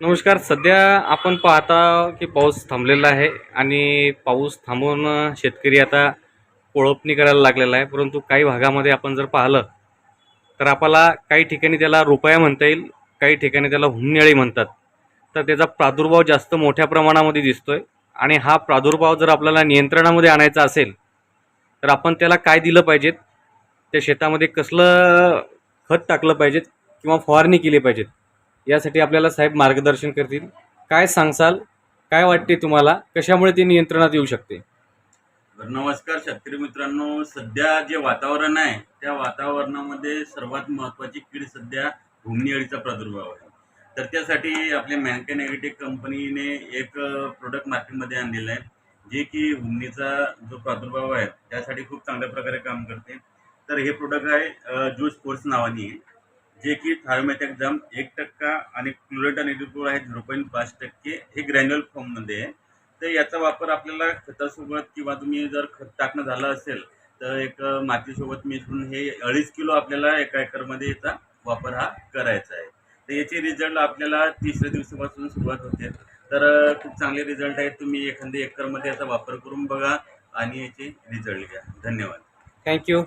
नमस्कार सध्या आपण पाहता की पाऊस थांबलेला आहे आणि पाऊस थांबून शेतकरी आता कोळपणी करायला लागलेला आहे. परंतु काही भागामध्ये आपण जर पाहिलं तर आपल्याला काही ठिकाणी त्याला रुपया म्हणता येईल काही ठिकाणी त्याला हुमनेळी म्हणतात. तर त्याचा प्रादुर्भाव जास्त मोठ्या प्रमाणामध्ये दिसतोय आणि हा प्रादुर्भाव जर आपल्याला नियंत्रणामध्ये आणायचा असेल तर आपण त्याला काय दिलं पाहिजेत? त्या शेतामध्ये कसलं खत टाकलं पाहिजेत किंवा फवारणी केली पाहिजेत? यासाठी आपल्याला साहेब मार्गदर्शन करतील. काय सांगसाल? काय वाटते तुम्हाला? कशामुळे ते नियंत्रणात येऊ शकते? नमस्कार शेतकरी मित्रांनो. सध्या जे वातावरण आहे त्या वातावरणामध्ये सर्वात महत्त्वाची कीड सध्या घुमणी अळीचा प्रादुर्भाव आहे. तर त्यासाठी आपल्या मॅनके नेगेटिव्ह कंपनीने एक प्रोडक्ट मार्केटमध्ये आणलेलं आहे जे की हुमणीचा जो प्रादुर्भाव आहे त्यासाठी खूप चांगल्या प्रकारे काम करते. तर हे प्रोडक्ट आहे ज्यूस फोर्स नावाने. आहे जे की थार्मेटॅक जाम एक टक्का आणि क्लोरेटन आणि आहे झिरो पॉईंट पाच टक्के. हे ग्रॅन्युअल फॉर्ममध्ये आहे. तर याचा वापर आपल्याला खतासोबत किंवा तुम्ही जर खत टाकणं झालं असेल तर एक मातीसोबत मिसळून हे अडीच किलो आपल्याला एका एकरमध्ये याचा वापर हा करायचा आहे. तर याचे रिझल्ट आपल्याला तिसऱ्या दिवसापासून सुरुवात होते. तर खूप चांगले रिझल्ट आहेत. तुम्ही एखाद्या एकरमध्ये याचा वापर करून बघा आणि याचे रिझल्ट घ्या. धन्यवाद. थँक्यू